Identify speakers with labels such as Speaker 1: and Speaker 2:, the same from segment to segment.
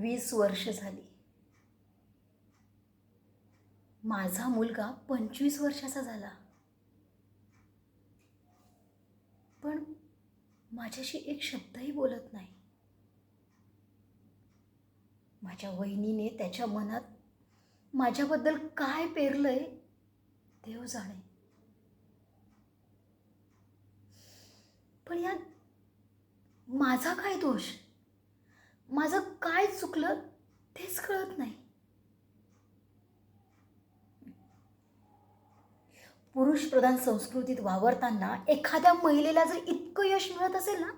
Speaker 1: वीस वर्ष झाली. माझा मुलगा पंचवीस वर्षाचा झाला. पण माझ्याशी एक शब्दही बोलत नाही. माझ्या वहिनीने त्याच्या मनात माझ्याबद्दल काय पेरलंय देव जाणे. पण यात माझा काय दोष? माझं काय चुकलं तेच कळत नाही. पुरुषप्रधान संस्कृतीत वावरताना एखाद्या महिलेला जर इतकं यश मिळत असेल ना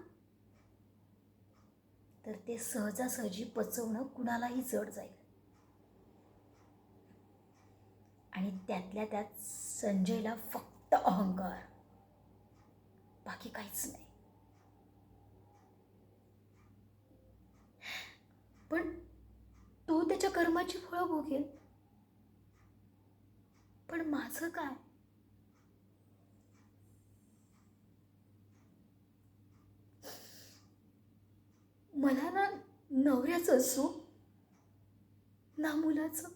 Speaker 1: तर ते सहजासहजी पचवणं कुणालाही जड जाईल. आणि त्यातल्या त्यात संजयला फक्त अहंकार. बाकी काहीच नाही पण तो त्याच्या कर्माची फळं भोगेल. पण माझं काय? मला ना नवऱ्याचं असो ना मुलाचं.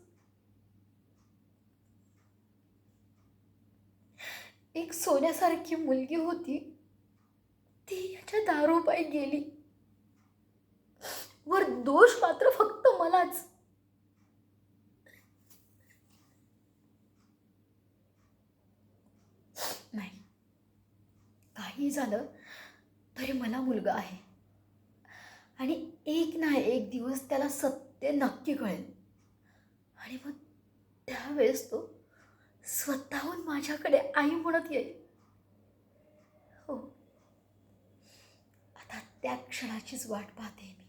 Speaker 1: एक सोन्यासारखी मुलगी होती ती याच्या दारोपाई गेली. वर दोष मात्र फक्त मलाच नाही काही झालं तरी मला मुलगा आहे. आणि एक ना एक दिवस त्याला सत्य नक्की कळेल. आणि मग त्यावेळेस तो स्वतःहून माझ्याकडे आई म्हणत येईल. हो. आता त्या क्षणाचीच वाट पाहते मी.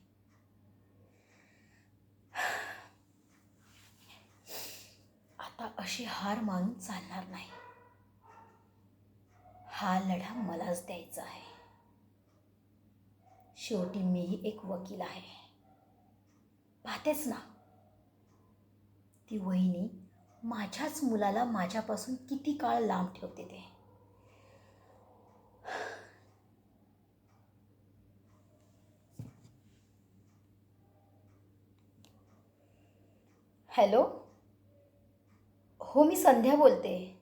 Speaker 1: आता अशी हार मानून चालणार नाही. हा लढा मलाच द्यायचा आहे. शेवटी मीही एक वकील आहे. पाहतेच ना. ती वहिनी माझ्याच मुलाला माझ्यापासून किती काळ लांब ठेवते ते. हॅलो? हो मी संध्या बोलते.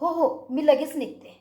Speaker 1: हो हो मी लगेच निघते.